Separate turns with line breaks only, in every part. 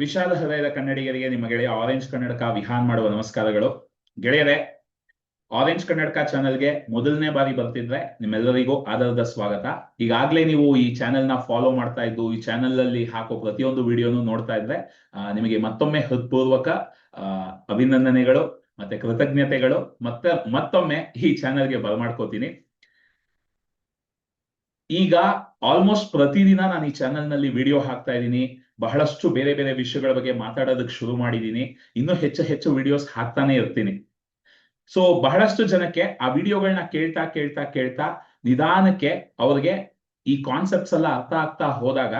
ವಿಶಾಲ ಹೃದಯದ ಕನ್ನಡಿಗರಿಗೆ ನಿಮ್ಮ ಗೆಳೆಯ ಆರೆಂಜ್ ಕನ್ನಡಕ ವಿಹಾನ್ ಮಾಡುವ ನಮಸ್ಕಾರಗಳು. ಗೆಳೆಯರೆ ಆರೆಂಜ್ ಕನ್ನಡಕ ಚಾನೆಲ್ಗೆ ಮೊದಲನೇ ಬಾರಿ ಬರ್ತಿದ್ರೆ ನಿಮ್ಮೆಲ್ಲರಿಗೂ ಆಧಾರದ ಸ್ವಾಗತ. ಈಗಾಗಲೇ ನೀವು ಈ ಚಾನೆಲ್ನ ಫಾಲೋ ಮಾಡ್ತಾ ಇದ್ದು, ಈ ಚಾನೆಲ್ ಅಲ್ಲಿ ಹಾಕೋ ಪ್ರತಿಯೊಂದು ವಿಡಿಯೋನು ನೋಡ್ತಾ ಇದ್ರೆ ನಿಮಗೆ ಮತ್ತೊಮ್ಮೆ ಹೃತ್ಪೂರ್ವಕ ಅಭಿನಂದನೆಗಳು ಮತ್ತೆ ಕೃತಜ್ಞತೆಗಳು. ಮತ್ತೆ ಮತ್ತೊಮ್ಮೆ ಈ ಚಾನೆಲ್ಗೆ ಬರ್ಮಾಡ್ಕೋತೀನಿ. ಈಗ ಆಲ್ಮೋಸ್ಟ್ ಪ್ರತಿದಿನ ನಾನು ಈ ಚಾನೆಲ್ನಲ್ಲಿ ವಿಡಿಯೋ ಹಾಕ್ತಾ ಇದ್ದೀನಿ. ಬಹಳಷ್ಟು ಬೇರೆ ಬೇರೆ ವಿಷಯಗಳ ಬಗ್ಗೆ ಮಾತಾಡೋದಕ್ಕೆ ಶುರು ಮಾಡಿದ್ದೀನಿ. ಇನ್ನೂ ಹೆಚ್ಚು ಹೆಚ್ಚು ವಿಡಿಯೋಸ್ ಹಾಕ್ತಾನೆ ಇರ್ತೀನಿ. ಸೊ ಬಹಳಷ್ಟು ಜನಕ್ಕೆ ಆ ವಿಡಿಯೋಗಳನ್ನ ಕೇಳ್ತಾ ಕೇಳ್ತಾ ಕೇಳ್ತಾ ನಿಧಾನಕ್ಕೆ ಅವ್ರಿಗೆ ಈ ಕಾನ್ಸೆಪ್ಟ್ಸ್ ಎಲ್ಲ ಅರ್ಥ ಆಗ್ತಾ ಹೋದಾಗ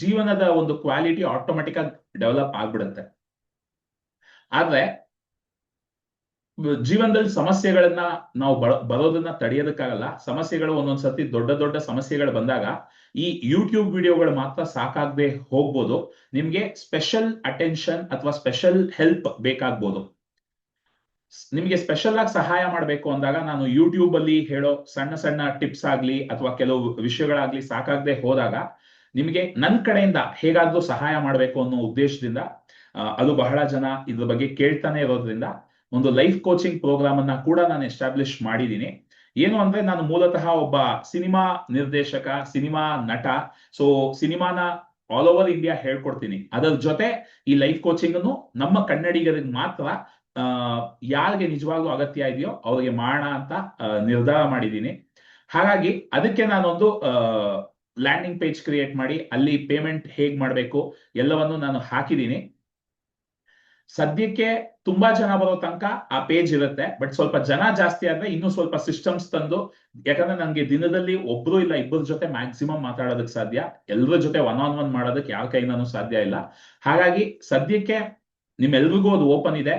ಜೀವನದ ಒಂದು ಕ್ವಾಲಿಟಿ ಆಟೋಮೆಟಿಕ್ ಆಗಿ ಡೆವಲಪ್ ಆಗ್ಬಿಡುತ್ತೆ. ಆದ್ರೆ ಜೀವನದಲ್ಲಿ ಸಮಸ್ಯೆಗಳನ್ನ ನಾವು ಬರೋದನ್ನ ತಡೆಯೋದಕ್ಕಾಗಲ್ಲ. ಸಮಸ್ಯೆಗಳು ಒಂದೊಂದ್ ಸತಿ ದೊಡ್ಡ ದೊಡ್ಡ ಸಮಸ್ಯೆಗಳು ಬಂದಾಗ ಈ ಯೂಟ್ಯೂಬ್ ವಿಡಿಯೋಗಳು ಮಾತ್ರ ಸಾಕಾಗದೆ ಹೋಗ್ಬೋದು. ನಿಮ್ಗೆ ಸ್ಪೆಷಲ್ ಅಟೆನ್ಷನ್ ಅಥವಾ ಸ್ಪೆಷಲ್ ಹೆಲ್ಪ್ ಬೇಕಾಗ್ಬೋದು. ನಿಮ್ಗೆ ಸ್ಪೆಷಲ್ ಆಗಿ ಸಹಾಯ ಮಾಡಬೇಕು ಅಂದಾಗ ನಾನು ಯೂಟ್ಯೂಬ್ ಅಲ್ಲಿ ಹೇಳೋ ಸಣ್ಣ ಸಣ್ಣ ಟಿಪ್ಸ್ ಆಗ್ಲಿ ಅಥವಾ ಕೆಲವು ವಿಷಯಗಳಾಗ್ಲಿ ಸಾಕಾಗದೆ ಹೋದಾಗ ನಿಮಗೆ ನನ್ನ ಕಡೆಯಿಂದ ಹೇಗಾದ್ರೂ ಸಹಾಯ ಮಾಡಬೇಕು ಅನ್ನೋ ಉದ್ದೇಶದಿಂದ ಅದು ಬಹಳ ಜನ ಇದ್ರ ಬಗ್ಗೆ ಕೇಳ್ತಾನೆ ಇರೋದ್ರಿಂದ ಒಂದು ಲೈಫ್ ಕೋಚಿಂಗ್ ಪ್ರೋಗ್ರಾಮ್ ಅನ್ನ ಕೂಡ ನಾನು ಎಸ್ಟಾಬ್ಲಿಷ್ ಮಾಡಿದ್ದೀನಿ ಏನು ಅಂದ್ರೆ ನಾನು ಮೂಲತಃ ಒಬ್ಬ ಸಿನಿಮಾ ನಿರ್ದೇಶಕ, ಸಿನಿಮಾ ನಟ. ಸೊ ಸಿನಿಮಾನ ಆಲ್ ಓವರ್ ಇಂಡಿಯಾ ಹೇಳ್ಕೊಡ್ತೀನಿ. ಅದರ ಜೊತೆ ಈ ಲೈಫ್ ಕೋಚಿಂಗ್ ಅನ್ನು ನಮ್ಮ ಕನ್ನಡಿಗರಿಗೆ ಮಾತ್ರ ಯಾರಿಗೆ ನಿಜವಾಗ್ಲೂ ಅಗತ್ಯ ಇದೆಯೋ ಅವ್ರಿಗೆ ಮಾಡೋಣ ಅಂತ ನಿರ್ಧಾರ ಮಾಡಿದ್ದೀನಿ ಹಾಗಾಗಿ ಅದಕ್ಕೆ ನಾನೊಂದು ಲ್ಯಾಂಡಿಂಗ್ ಪೇಜ್ ಕ್ರಿಯೇಟ್ ಮಾಡಿ, ಅಲ್ಲಿ ಪೇಮೆಂಟ್ ಹೇಗ್ ಮಾಡಬೇಕು ಎಲ್ಲವನ್ನು ನಾನು ಹಾಕಿದ್ದೀನಿ ಸದ್ಯಕ್ಕೆ ತುಂಬಾ ಜನ ಬರೋ ತನಕ ಆ ಪೇಜ್ ಇರುತ್ತೆ ಬಟ್ ಸ್ವಲ್ಪ ಜನ ಜಾಸ್ತಿ ಆದ್ರೆ ಇನ್ನೂ ಸ್ವಲ್ಪ ಸಿಸ್ಟಮ್ಸ್ ತಂದು, ಯಾಕಂದ್ರೆ ನನಗೆ ದಿನದಲ್ಲಿ ಒಬ್ರು ಇಲ್ಲ, ಇಬ್ಬರ ಜೊತೆ ಮ್ಯಾಕ್ಸಿಮಮ್ ಮಾತಾಡೋದಕ್ ಸಾಧ್ಯ. ಎಲ್ಲರ ಜೊತೆ ಒನ್ ಆನ್ ಒನ್ ಮಾಡೋದಕ್ ಯಾರ ಕೈನೂ ಸಾಧ್ಯ ಇಲ್ಲ. ಹಾಗಾಗಿ ಸದ್ಯಕ್ಕೆ ನಿಮ್ಮೆಲ್ರಿಗೂ ಅದು ಓಪನ್ ಇದೆ.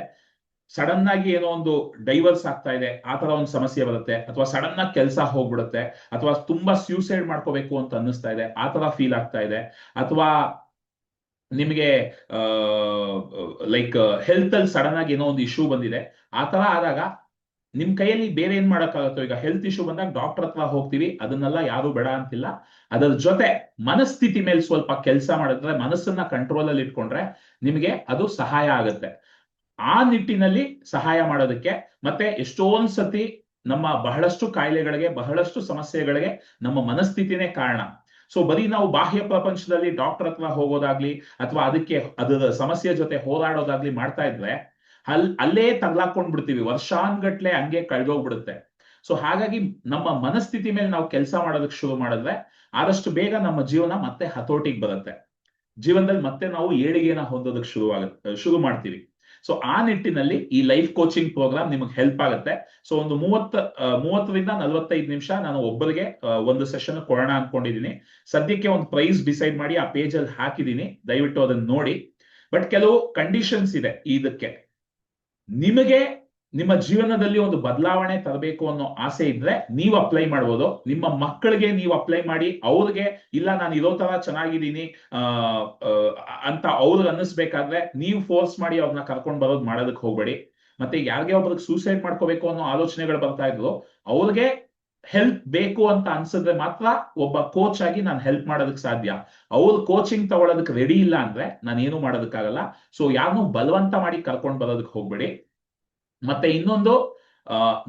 ಸಡನ್ ಆಗಿ ಏನೋ ಒಂದು ಡೈವರ್ಸ್ ಆಗ್ತಾ ಇದೆ, ಆ ತರ ಒಂದು ಸಮಸ್ಯೆ ಬರುತ್ತೆ, ಅಥವಾ ಸಡನ್ ಆಗಿ ಕೆಲಸ ಹೋಗ್ಬಿಡುತ್ತೆ, ಅಥವಾ ತುಂಬಾ ಸ್ಯೂಸೈಡ್ ಮಾಡ್ಕೋಬೇಕು ಅಂತ ಅನ್ನಿಸ್ತಾ ಇದೆ, ಆ ತರ ಫೀಲ್ ಆಗ್ತಾ ಇದೆ, ಅಥವಾ ನಿಮಗೆ ಲೈಕ್ ಹೆಲ್ತ್ ಅಲ್ಲಿ ಸಡನ್ ಆಗಿ ಏನೋ ಒಂದು ಇಶ್ಯೂ ಬಂದಿದೆ. ಆ ತರ ಆದಾಗ ನಿಮ್ ಕೈಯಲ್ಲಿ ಬೇರೆ ಏನ್ ಮಾಡಕ್ಕಾಗತ್ತೋ ಈಗ ಹೆಲ್ತ್ ಇಶ್ಯೂ ಬಂದಾಗ ಡಾಕ್ಟರ್ ಹತ್ರ ಹೋಗ್ತೀವಿ, ಅದನ್ನೆಲ್ಲ ಯಾರು ಬೇಡ ಅಂತಿಲ್ಲ. ಅದರ ಜೊತೆ ಮನಸ್ಥಿತಿ ಮೇಲೆ ಸ್ವಲ್ಪ ಕೆಲಸ ಮಾಡಿದ್ರೆ, ಮನಸ್ಸನ್ನ ಕಂಟ್ರೋಲ್ ಅಲ್ಲಿ ಇಟ್ಕೊಂಡ್ರೆ ನಿಮಗೆ ಅದು ಸಹಾಯ ಆಗುತ್ತೆ. ಆ ನಿಟ್ಟಿನಲ್ಲಿ ಸಹಾಯ ಮಾಡೋದಕ್ಕೆ ಮತ್ತೆ ಎಷ್ಟೊಂದ್ ಸತಿ ನಮ್ಮ ಬಹಳಷ್ಟು ಕಾಯಿಲೆಗಳಿಗೆ, ಬಹಳಷ್ಟು ಸಮಸ್ಯೆಗಳಿಗೆ ನಮ್ಮ ಮನಸ್ಥಿತಿನೇ ಕಾರಣ. ಸೊ ಬರೀ ನಾವು ಬಾಹ್ಯ ಪ್ರಪಂಚದಲ್ಲಿ ಡಾಕ್ಟರ್ ಹತ್ರ ಹೋಗೋದಾಗ್ಲಿ, ಅಥವಾ ಅದಕ್ಕೆ ಅದರ ಸಮಸ್ಯೆ ಜೊತೆ ಹೋರಾಡೋದಾಗ್ಲಿ ಮಾಡ್ತಾ ಇದ್ರೆ ಅಲ್ ಅಲ್ಲೇ ತಗ್ಲಾಕೊಂಡ್ ಬಿಡ್ತೀವಿ. ವರ್ಷಾನ್ಗಟ್ಲೆ ಹಂಗೆ ಕಳ್ಗೋಗ್ಬಿಡುತ್ತೆ ಸೊ ಹಾಗಾಗಿ ನಮ್ಮ ಮನಸ್ಥಿತಿ ಮೇಲೆ ನಾವು ಕೆಲಸ ಮಾಡೋದಕ್ಕೆ ಶುರು ಮಾಡಿದ್ರೆ, ಆದಷ್ಟು ಬೇಗ ನಮ್ಮ ಜೀವನ ಮತ್ತೆ ಹತೋಟಿಗೆ ಬರುತ್ತೆ. ಜೀವನದಲ್ಲಿ ಮತ್ತೆ ನಾವು ಏಳಿಗೆನ ಹೊಂದೋದಕ್ಕೆ ಶುರು ಶುರು ಮಾಡ್ತೀವಿ. ಸೊ ಆ ನಿಟ್ಟಿನಲ್ಲಿ ಈ ಲೈಫ್ ಕೋಚಿಂಗ್ ಪ್ರೋಗ್ರಾಮ್ ನಿಮಗೆ ಹೆಲ್ಪ್ ಆಗುತ್ತೆ. ಸೊ ಒಂದು ಮೂವತ್ತ ಮೂವತ್ತರಿಂದ ನಲವತ್ತೈದು ನಿಮಿಷ ನಾನು ಒಬ್ಬರಿಗೆ ಒಂದು ಸೆಷನ್ ಕೊಡೋಣ ಅನ್ಕೊಂಡಿದ್ದೀನಿ. ಸದ್ಯಕ್ಕೆ ಒಂದು ಪ್ರೈಸ್ ಡಿಸೈಡ್ ಮಾಡಿ ಆ ಪೇಜ್ ಅಲ್ಲಿ ಹಾಕಿದೀನಿ ದಯವಿಟ್ಟು ಅದನ್ನ ನೋಡಿ. ಬಟ್ ಕೆಲವು ಕಂಡೀಷನ್ಸ್ ಇದೆ ಇದಕ್ಕೆ. ನಿಮಗೆ ನಿಮ್ಮ ಜೀವನದಲ್ಲಿ ಒಂದು ಬದಲಾವಣೆ ತರಬೇಕು ಅನ್ನೋ ಆಸೆ ಇದ್ರೆ ನೀವು ಅಪ್ಲೈ ಮಾಡ್ಬೋದು. ನಿಮ್ಮ ಮಕ್ಕಳಿಗೆ ನೀವು ಅಪ್ಲೈ ಮಾಡಿ, ಅವ್ರಿಗೆ, ಇಲ್ಲ ನಾನು ಇರೋ ತರ ಚೆನ್ನಾಗಿದ್ದೀನಿ ಅಂತ ಅವ್ರಿಗೆ ಅನ್ನಿಸ್ಬೇಕಾದ್ರೆ ನೀವು ಫೋರ್ಸ್ ಮಾಡಿ ಅವ್ರನ್ನ ಕರ್ಕೊಂಡ್ ಬರೋದು ಮಾಡೋದಕ್ಕೆ ಹೋಗ್ಬೇಡಿ. ಮತ್ತೆ ಯಾರಿಗೆ ಒಬ್ರಿಗೆ ಸೂಸೈಡ್ ಮಾಡ್ಕೋಬೇಕು ಅನ್ನೋ ಆಲೋಚನೆಗಳು ಬರ್ತಾ ಇದ್ರು ಅವ್ರಿಗೆ ಹೆಲ್ಪ್ ಬೇಕು ಅಂತ ಅನ್ಸಿದ್ರೆ ಮಾತ್ರ ಒಬ್ಬ ಕೋಚ್ ಆಗಿ ನಾನು ಹೆಲ್ಪ್ ಮಾಡೋದಕ್ಕೆ ಸಾಧ್ಯ. ಅವ್ರು ಕೋಚಿಂಗ್ ತಗೊಳ್ಳೋದಕ್ಕೆ ರೆಡಿ ಇಲ್ಲ ಅಂದ್ರೆ ನಾನು ಏನು ಮಾಡೋದಕ್ಕಾಗಲ್ಲ. ಸೊ ಯಾರನ್ನೂ ಬಲವಂತ ಮಾಡಿ ಕರ್ಕೊಂಡ್ ಬರೋದಕ್ಕೆ ಹೋಗ್ಬೇಡಿ. ಮತ್ತೆ ಇನ್ನೊಂದು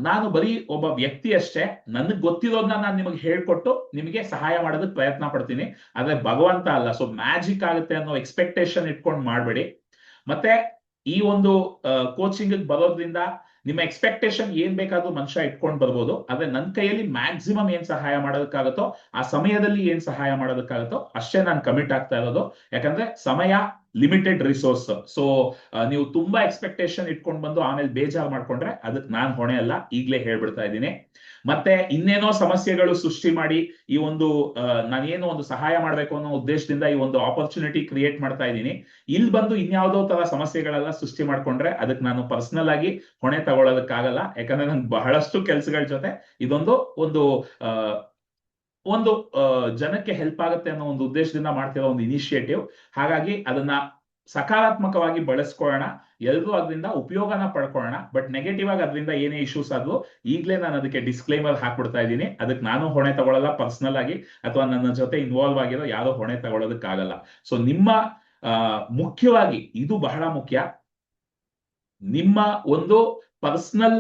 ನಾನು ಬರೀ ಒಬ್ಬ ವ್ಯಕ್ತಿ ಅಷ್ಟೇ, ನನಗೆ ಗೊತ್ತಿರೋದನ್ನ ನಾನು ನಿಮಗೆ ಹೇಳ್ಕೊಟ್ಟು ನಿಮಗೆ ಸಹಾಯ ಮಾಡೋದಕ್ಕೆ ಪ್ರಯತ್ನ ಪಡ್ತೀನಿ. ಆದ್ರೆ ಭಗವಂತ ಅಲ್ಲ ಸೊ ಮ್ಯಾಜಿಕ್ ಆಗುತ್ತೆ ಅನ್ನೋ ಎಕ್ಸ್ಪೆಕ್ಟೇಷನ್ ಇಟ್ಕೊಂಡು ಮಾಡಬೇಡಿ. ಮತ್ತೆ ಈ ಒಂದು ಕೋಚಿಂಗ್ ಬರೋದ್ರಿಂದ ನಿಮ್ಮ ಎಕ್ಸ್ಪೆಕ್ಟೇಷನ್ ಏನ್ ಬೇಕಾದ್ರೂ ಮನುಷ್ಯ ಇಟ್ಕೊಂಡು ಬರ್ಬೋದು. ಆದ್ರೆ ನನ್ನ ಕೈಯಲ್ಲಿ ಮ್ಯಾಕ್ಸಿಮಮ್ ಏನ್ ಸಹಾಯ ಮಾಡೋದಕ್ಕಾಗತ್ತೋ, ಆ ಸಮಯದಲ್ಲಿ ಏನ್ ಸಹಾಯ ಮಾಡೋದಕ್ಕಾಗುತ್ತೋ, ಅಷ್ಟೇ ನಾನು ಕಮಿಟ್ ಆಗ್ತಾ ಇರೋದು. ಯಾಕಂದ್ರೆ ಸಮಯ ಲಿಮಿಟೆಡ್ ರಿಸೋರ್ಸ್ ಸೊ ನೀವು ತುಂಬಾ ಎಕ್ಸ್ಪೆಕ್ಟೇಷನ್ ಇಟ್ಕೊಂಡು ಬಂದು ಆಮೇಲೆ ಬೇಜಾರು ಮಾಡ್ಕೊಂಡ್ರೆ ಅದಕ್ಕೆ ನಾನ್ ಹೊಣೆ ಅಲ್ಲ, ಈಗ್ಲೇ ಹೇಳ್ಬಿಡ್ತಾ ಇದ್ದೀನಿ. ಮತ್ತೆ ಇನ್ನೇನೋ ಸಮಸ್ಯೆಗಳು ಸೃಷ್ಟಿ ಮಾಡಿ ಈ ಒಂದು ನಾನೇನೋ ಒಂದು ಸಹಾಯ ಮಾಡ್ಬೇಕು ಅನ್ನೋ ಉದ್ದೇಶದಿಂದ ಈ ಒಂದು ಆಪರ್ಚುನಿಟಿ ಕ್ರಿಯೇಟ್ ಮಾಡ್ತಾ ಇದ್ದೀನಿ. ಇಲ್ಲಿ ಬಂದು ಇನ್ಯಾವುದೋ ತರ ಸಮಸ್ಯೆಗಳೆಲ್ಲ ಸೃಷ್ಟಿ ಮಾಡ್ಕೊಂಡ್ರೆ ಅದಕ್ಕೆ ನಾನು ಪರ್ಸನಲ್ ಆಗಿ ಹೊಣೆ ತಗೊಳ್ಳೋದಕ್ಕಾಗಲ್ಲ ಯಾಕಂದ್ರೆ ನನ್ಗೆ ಬಹಳಷ್ಟು ಕೆಲಸಗಳ ಜೊತೆ ಇದೊಂದು ಒಂದು ಒಂದು ಜನಕ್ಕೆ ಹೆಲ್ಪ್ ಆಗುತ್ತೆ ಅನ್ನೋ ಒಂದು ಉದ್ದೇಶದಿಂದ ಮಾಡ್ತಿರೋ ಒಂದು ಇನಿಷಿಯೇಟಿವ್ ಹಾಗಾಗಿ ಅದನ್ನ ಸಕಾರಾತ್ಮಕವಾಗಿ ಬಳಸ್ಕೊಳ್ಳೋಣ. ಎಲ್ರೂ ಅದರಿಂದ ಉಪಯೋಗನ ಪಡ್ಕೊಳ್ಳೋಣ. ಬಟ್ ನೆಗೆಟಿವ್ ಆಗಿ ಅದರಿಂದ ಏನೇ ಇಶ್ಯೂಸ್ ಆದ್ರೂ ಈಗಲೇ ನಾನು ಅದಕ್ಕೆ ಡಿಸ್ಕ್ಲೇಮರ್ ಹಾಕ್ಬಿಡ್ತಾ ಇದ್ದೀನಿ. ಅದಕ್ಕೆ ನಾನು ಹೊಣೆ ತಗೊಳ್ಳಲ್ಲ ಪರ್ಸನಲ್ ಆಗಿ ಅಥವಾ ನನ್ನ ಜೊತೆ ಇನ್ವಾಲ್ವ್ ಆಗಿರೋ ಯಾರೋ ಹೊಣೆ ತಗೊಳ್ಳೋದಕ್ಕಾಗಲ್ಲ ಸೊ ನಿಮ್ಮ ಮುಖ್ಯವಾಗಿ ಇದು ಬಹಳ ಮುಖ್ಯ. ನಿಮ್ಮ ಒಂದು ಪರ್ಸನಲ್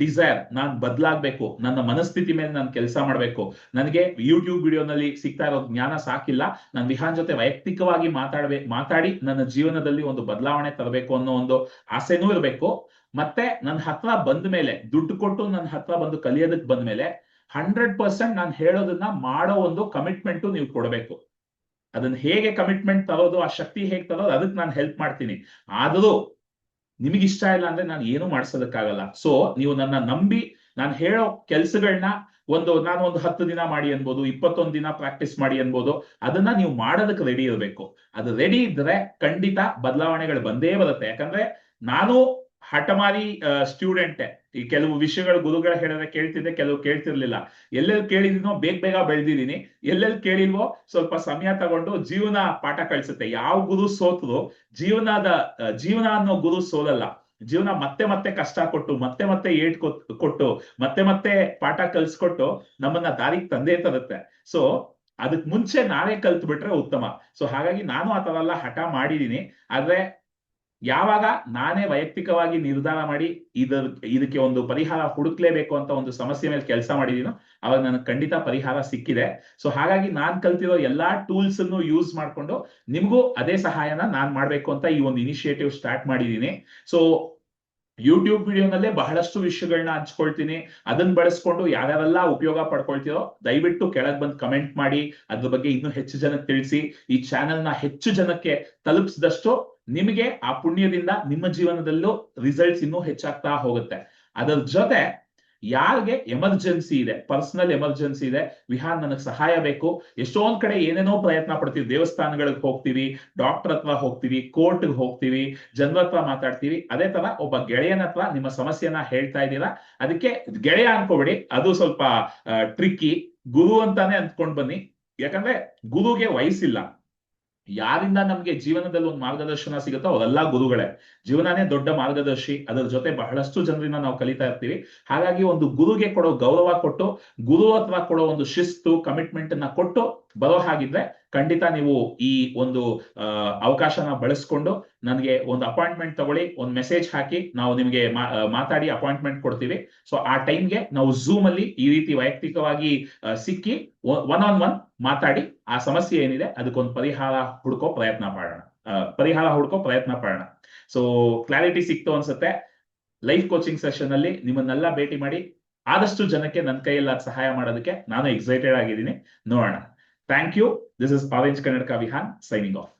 ಡಿಸೈರ್ ನಾನು ಬದಲಾಗಬೇಕು, ನನ್ನ ಮನಸ್ಥಿತಿ ಮೇಲೆ ನಾನು ಕೆಲಸ ಮಾಡಬೇಕು. ನನಗೆ ಯೂಟ್ಯೂಬ್ ವಿಡಿಯೋನಲ್ಲಿ ಸಿಗ್ತಾ ಇರೋ ಜ್ಞಾನ ಸಾಕಿಲ್ಲ. ನಾನು ವಿಹಾನ್ ಜೊತೆ ವೈಯಕ್ತಿಕವಾಗಿ ಮಾತಾಡ್ಬೇಕು ಮಾತಾಡಿ ನನ್ನ ಜೀವನದಲ್ಲಿ ಒಂದು ಬದಲಾವಣೆ ತರಬೇಕು ಅನ್ನೋ ಒಂದು ಆಸೆನೂ ಇರಬೇಕು. ಮತ್ತೆ ನನ್ನ ಹತ್ರ ಬಂದ ಮೇಲೆ, ದುಡ್ಡು ಕೊಟ್ಟು ನನ್ನ ಹತ್ರ ಬಂದು ಕಲಿಯೋದಕ್ಕೆ ಬಂದ ಮೇಲೆ ಹಂಡ್ರೆಡ್ ಪರ್ಸೆಂಟ್ ನಾನು ಹೇಳೋದನ್ನ ಮಾಡೋ ಒಂದು ಕಮಿಟ್ಮೆಂಟು ನೀವು ಕೊಡಬೇಕು. ಅದನ್ನ ಹೇಗೆ ಕಮಿಟ್ಮೆಂಟ್ ತರೋದು, ಆ ಶಕ್ತಿ ಹೇಗೆ ತರೋದು ಅದಕ್ಕೆ ನಾನು ಹೆಲ್ಪ್ ಮಾಡ್ತೀನಿ. ಆದರೂ ನಿಮಗೆ ಇಷ್ಟ ಇಲ್ಲ ಅಂದ್ರೆ ನಾನು ಏನು ಮಾಡ್ಸೋದಕ್ಕಾಗಲ್ಲ. ಸೊ ನೀವು ನನ್ನ ನಂಬಿ, ನಾನು ಹೇಳೋ ಕೆಲಸಗಳನ್ನ ಒಂದು, ನಾನು ಒಂದು ಹತ್ತು ದಿನ ಮಾಡಿ ಅನ್ಬೋದು, ಇಪ್ಪತ್ತೊಂದು ದಿನ ಪ್ರಾಕ್ಟೀಸ್ ಮಾಡಿ ಅನ್ಬೋದು, ಅದನ್ನ ನೀವು ಮಾಡೋದಕ್ಕೆ ರೆಡಿ ಇರಬೇಕು. ಅದು ರೆಡಿ ಇದ್ರೆ ಖಂಡಿತ ಬದಲಾವಣೆಗಳು ಬಂದೇ ಬರುತ್ತೆ. ಯಾಕಂದ್ರೆ, ನಾನು ಹಠಮಾರಿ ಸ್ಟೂಡೆಂಟ್ ಈ ಕೆಲವು ವಿಷಯಗಳು ಗುರುಗಳು ಹೇಳಿದ್ರೆ ಕೇಳ್ತಿದ್ದೆ, ಕೆಲವು ಕೇಳ್ತಿರ್ಲಿಲ್ಲ. ಎಲ್ಲೆಲ್ಲಿ ಕೇಳಿದೀನೋ, ಬೇಗ ಬೇಗ ಬೆಳೆದಿದ್ದೀನಿ. ಎಲ್ಲೆಲ್ಲಿ ಕೇಳಿಲ್ವೋ, ಸ್ವಲ್ಪ ಸಮಯ ತಗೊಂಡು ಜೀವನ ಪಾಠ ಕಳಿಸುತ್ತೆ. ಯಾವ ಗುರು ಸೋತರು ಜೀವನದ ಜೀವನ ಅನ್ನೋ ಗುರು ಸೋಲಲ್ಲ. ಜೀವನ ಮತ್ತೆ ಮತ್ತೆ ಕಷ್ಟ ಕೊಟ್ಟು, ಮತ್ತೆ ಮತ್ತೆ ಏಟ್ ಕೊಟ್ಟು, ಮತ್ತೆ ಮತ್ತೆ ಪಾಠ ಕಲ್ಸ್ಕೊಟ್ಟು ನಮ್ಮನ್ನ ದಾರಿಗೆ ತಂದೆ ತರುತ್ತೆ. ಸೊ ಅದಕ್ ಮುಂಚೆ ನಾವೇ ಕಲ್ತ್ ಬಿಟ್ರೆ ಉತ್ತಮ. ಸೊ ಹಾಗಾಗಿ ನಾನು ಆ ತರ ಎಲ್ಲ ಹಠ ಮಾಡಿದೀನಿ ಆದ್ರೆ ಯಾವಾಗ ನಾನೇ ವೈಯಕ್ತಿಕವಾಗಿ ನಿರ್ಧಾರ ಮಾಡಿ ಇದರ, ಇದಕ್ಕೆ ಒಂದು ಪರಿಹಾರ ಹುಡುಕ್ಲೇಬೇಕು ಅಂತ ಒಂದು ಸಮಸ್ಯೆ ಮೇಲೆ ಕೆಲಸ ಮಾಡಿದೀನೋ, ಅವಾಗ ನನಗೆ ಖಂಡಿತ ಪರಿಹಾರ ಸಿಕ್ಕಿದೆ. ಸೊ ಹಾಗಾಗಿ ನಾನ್ ಕಲ್ತಿರೋ ಎಲ್ಲಾ ಟೂಲ್ಸ್ ಅನ್ನು ಯೂಸ್ ಮಾಡ್ಕೊಂಡು ನಿಮ್ಗೂ ಅದೇ ಸಹಾಯನ ನಾನ್ ಮಾಡ್ಬೇಕು ಅಂತ ಈ ಒಂದು ಇನಿಷಿಯೇಟಿವ್ ಸ್ಟಾರ್ಟ್ ಮಾಡಿದೀನಿ. ಸೊ ಯೂಟ್ಯೂಬ್ ವಿಡಿಯೋನಲ್ಲೇ ಬಹಳಷ್ಟು ವಿಷಯಗಳನ್ನ ಹಂಚ್ಕೊಳ್ತೀನಿ. ಅದನ್ನ ಬಳಸ್ಕೊಂಡು ಯಾರ್ಯಾರೆಲ್ಲ ಉಪಯೋಗ ಪಡ್ಕೊಳ್ತೀರೋ, ದಯವಿಟ್ಟು ಕೆಳಗ್ ಬಂದು ಕಮೆಂಟ್ ಮಾಡಿ, ಅದ್ರ ಬಗ್ಗೆ ಇನ್ನೂ ಹೆಚ್ಚು ಜನಕ್ಕೆ ತಿಳಿಸಿ. ಈ ಚಾನೆಲ್ನ ಹೆಚ್ಚು ಜನಕ್ಕೆ ತಲುಪಿಸಿದಷ್ಟು ನಿಮಗೆ ಆ ಪುಣ್ಯದಿಂದ ನಿಮ್ಮ ಜೀವನದಲ್ಲೂ ರಿಸಲ್ಟ್ಸ್ ಇನ್ನೂ ಹೆಚ್ಚಾಗ್ತಾ ಹೋಗುತ್ತೆ. ಅದರ ಜೊತೆ ಯಾರಿಗೆ ಎಮರ್ಜೆನ್ಸಿ ಇದೆ ಪರ್ಸನಲ್ ಎಮರ್ಜೆನ್ಸಿ ಇದೆ, ವಿಹಾನ್ ನನಗೆ ಸಹಾಯ ಬೇಕು, ಎಷ್ಟೊಂದ್ ಕಡೆ ಏನೇನೋ ಪ್ರಯತ್ನ ಪಡ್ತೀವಿ, ದೇವಸ್ಥಾನಗಳಿಗೆ ಹೋಗ್ತೀವಿ ಡಾಕ್ಟರ್ ಹತ್ರ ಹೋಗ್ತೀವಿ ಕೋರ್ಟ್ಗೆ ಹೋಗ್ತೀವಿ, ಜನರ ಹತ್ರ ಮಾತಾಡ್ತೀವಿ, ಅದೇ ತರ ಒಬ್ಬ ಗೆಳೆಯನ ಹತ್ರ ನಿಮ್ಮ ಸಮಸ್ಯೆನ ಹೇಳ್ತಾ ಇದ್ದೀರಾ? ಅದಕ್ಕೆ ಗೆಳೆಯ ಅನ್ಕೋಬೇಡಿ, ಅದು ಸ್ವಲ್ಪ ಟ್ರಿಕ್ಕಿ ಗುರು ಅಂತಾನೆ ಅಂದ್ಕೊಂಡ್ ಬನ್ನಿ. ಯಾಕಂದ್ರೆ ಗುರುಗೆ ವಯಸ್ಸಿಲ್ಲ. ಯಾರಿಂದ ನಮ್ಗೆ ಜೀವನದಲ್ಲಿ ಒಂದು ಮಾರ್ಗದರ್ಶನ ಸಿಗುತ್ತೋ ಅವರೆಲ್ಲ ಗುರುಗಳೇ. ಜೀವನನೇ ದೊಡ್ಡ ಮಾರ್ಗದರ್ಶಿ. ಅದರ ಜೊತೆ ಬಹಳಷ್ಟು ಜನರಿಂದ ನಾವು ಕಲಿತಾ ಇರ್ತೀವಿ. ಹಾಗಾಗಿ ಒಂದು ಗುರುಗೆ ಕೊಡೋ ಗೌರವ ಕೊಟ್ಟು ಗುರು ಅಥವಾ ಕೊಡೋ ಒಂದು ಶಿಸ್ತು ಕಮಿಟ್ಮೆಂಟ್ ಅನ್ನ ಕೊಟ್ಟು ಬರೋ ಹಾಗಿದ್ರೆ ಖಂಡಿತ ನೀವು ಈ ಒಂದು ಅವಕಾಶನ ಬಳಸ್ಕೊಂಡು ನನಗೆ ಒಂದು ಅಪಾಯಿಂಟ್ಮೆಂಟ್ ತಗೊಳ್ಳಿ, ಒಂದು ಮೆಸೇಜ್ ಹಾಕಿ ನಾವು ನಿಮಗೆ ಮಾತಾಡಿ ಅಪಾಯಿಂಟ್ಮೆಂಟ್ ಕೊಡ್ತೀವಿ. ಸೊ, ಆ ಟೈಮ್ಗೆ ನಾವು ಝೂಮ್ ಅಲ್ಲಿ ಈ ರೀತಿ ವೈಯಕ್ತಿಕವಾಗಿ ಸಿಕ್ಕಿ ಒನ್ ಆನ್ ಒನ್ ಮಾತಾಡಿ ಆ ಸಮಸ್ಯೆ ಏನಿದೆ ಅದಕ್ಕೊಂದು ಪರಿಹಾರ ಹುಡ್ಕೋ ಪ್ರಯತ್ನ ಮಾಡೋಣ. ಪರಿಹಾರ ಹುಡ್ಕೋ ಪ್ರಯತ್ನ ಪಡೋಣ ಸೊ ಕ್ಲಾರಿಟಿ ಸಿಕ್ತು ಅನ್ಸುತ್ತೆ. ಲೈಫ್ ಕೋಚಿಂಗ್ ಸೆಷನ್ ಅಲ್ಲಿ ನಿಮ್ಮನ್ನೆಲ್ಲ ಭೇಟಿ ಮಾಡಿ ಆದಷ್ಟು ಜನಕ್ಕೆ ನನ್ನ ಕೈಯಲ್ಲಿ ಸಹಾಯ ಮಾಡೋದಕ್ಕೆ ನಾನು ಎಕ್ಸೈಟೆಡ್ ಆಗಿದ್ದೀನಿ. ನೋಡೋಣ. Thank you. This is Orange Kannada Vihan signing off.